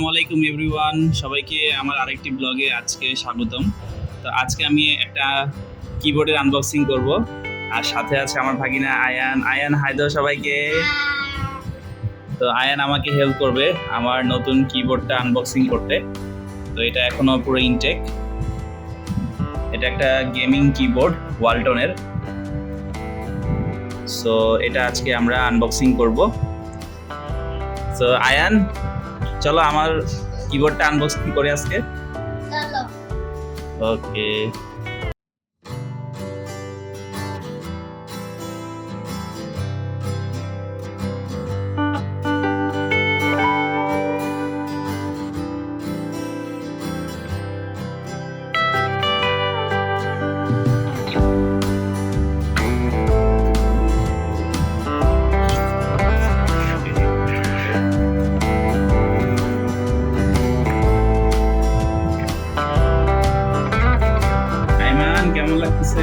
আসসালামু আলাইকুম এভরিওয়ান। সবাইকে আমার আরেকটি ব্লগে আজকে স্বাগতম। তো আজকে আমি একটা কিবোর্ডের আনবক্সিং করব। আর সাথে আছে আমার ভাগিনা আয়ান। আয়ান হাই দাও সবাইকে। তো আয়ান আমাকে হেল্প করবে আমার নতুন কিবোর্ডটা আনবক্সিং করতে। তো এটা এখনও পুরো ইনটেক এটা একটা গেমিং কিবোর্ড ওয়ালটনের সো এটা আজকে আমরা আনবক্সিং করব। সো আয়ান চলো আমার কিবোর্ডটা আনবক্সিং করে আজকে? চলো ওকে আইমান কেমন লাগতেছে?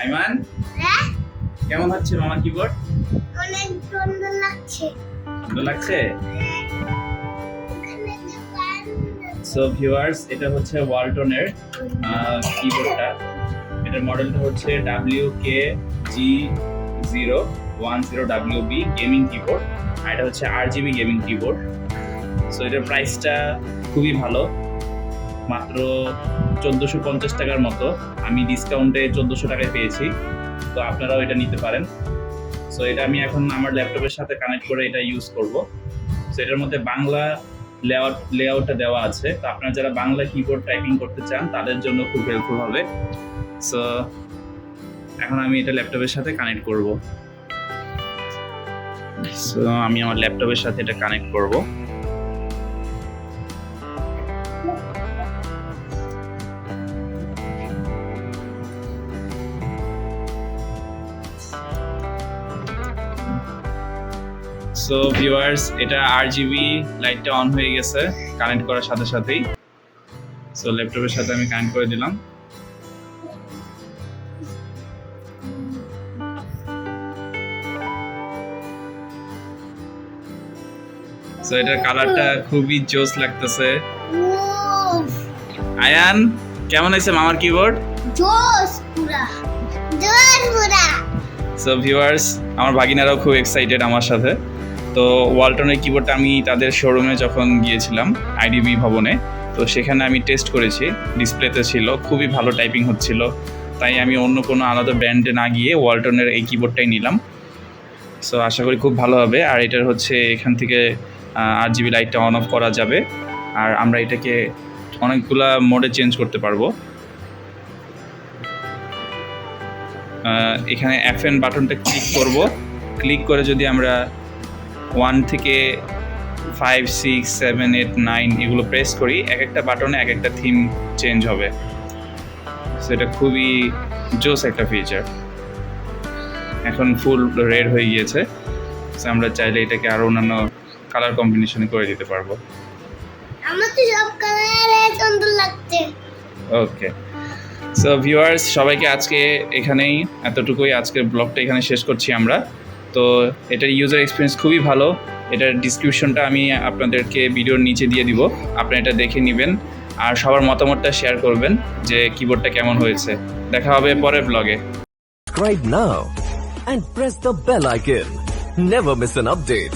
আইমান? হ্যাঁ? কেমন হচ্ছে মামা কিবোর্ড অনেক সুন্দর লাগছে। ভালো লাগছে? সো ভিউয়ার্স এটা হচ্ছে ওয়ালটনের কিবোর্ডটা এটার মডেলটা হচ্ছে W K G zero one zero W B gaming keyboard আর এটা হচ্ছে R GB gaming keyboard so এটার প্রাইসটা খুবই ভালো। মাত্র চোদ্দোশো পঞ্চাশ টাকার মতো। আমি ডিসকাউন্টে চোদ্দোশো টাকায় পেয়েছি। তো আপনারাও এটা নিতে পারেন। সো এটা আমি এখন আমার ল্যাপটপের সাথে কানেক্ট করে এটা ইউজ করব। সো এটার মধ্যে বাংলা লেআউট লেআউটটা দেওয়া আছে। তো আপনারা যারা বাংলা কিবোর্ড টাইপিং করতে চান, তাদের জন্য খুব হেল্পফুল হবে। সো এখন আমি এটা ল্যাপটপের সাথে কানেক্ট করব। সো আমি আমার ল্যাপটপের সাথে এটা কানেক্ট করব। সো ভিউয়ার্স এটা আর জিবি লাইটটা অন হয়ে গেছে কানেক্ট করার সাথে সাথেই। সো ল্যাপটপের সাথে আমি কানেক্ট করে দিলাম। সো এটার কালারটা খুবই জোস লাগতেছে। আয়ান কেমন হয়েছে মামার কিবোর্ড জোস পুরা জোস পুরা। সো ভিউয়ার্স আমার ভাগিনারাও খুব এক্সাইটেড আমার সাথে। তো ওয়ালটনের কিবোর্ডটা আমি তাদের শোরুমে যখন গিয়েছিলাম আইডিবি ভবনে, তো সেখানে আমি টেস্ট করেছি। ডিসপ্লেতে ছিল, খুবই ভালো টাইপিং হচ্ছিল। তাই আমি অন্য কোনো আলাদা ব্র্যান্ডে না গিয়ে ওয়ালটনের এই কিবোর্ডটাই নিলাম। সো আশা করি খুব ভালো হবে। আর এটার হচ্ছে এখান থেকে আট জিবি লাইটটা অন অফ করা যাবে। আর আমরা এটাকে অনেকগুলা মোডে চেঞ্জ করতে পারব। এখানে এন বাটনটা ক্লিক করব। ক্লিক করে যদি আমরা ওয়ান থেকে five six seven eight nine এগুলো প্রেস করি এক একটা বাটনে এক একটা থিম চেঞ্জ হবে। সেটা খুবই জোস একটা ফিচার এখন ফুল রেড হয়ে গিয়েছে। আমরা চাইলে এটাকে আরও অন্যান্য কালার কম্বিনেশনে করে দিতে পারব। আমার তো সব কালারে সুন্দর লাগছে। ওকে সো ভিউয়ার্স সবাইকে আজকে এখানেই এতটুকুই আজকের ব্লগটা এখানে শেষ করছি আমরা। তো এটার ইউজার এক্সপিরিয়েন্স খুবই ভালো এটার ডিসক্রিপশনটা আমি আপনাদেরকে ভিডিওর নিচে দিয়ে দিব আপনি এটা দেখে নেবেন আর সবার মতামতটা শেয়ার করবেন যে কিবোর্ডটা কেমন হয়েছে দেখা হবে পরের ব্লগে Subscribe now and press the bell icon. Never miss an update.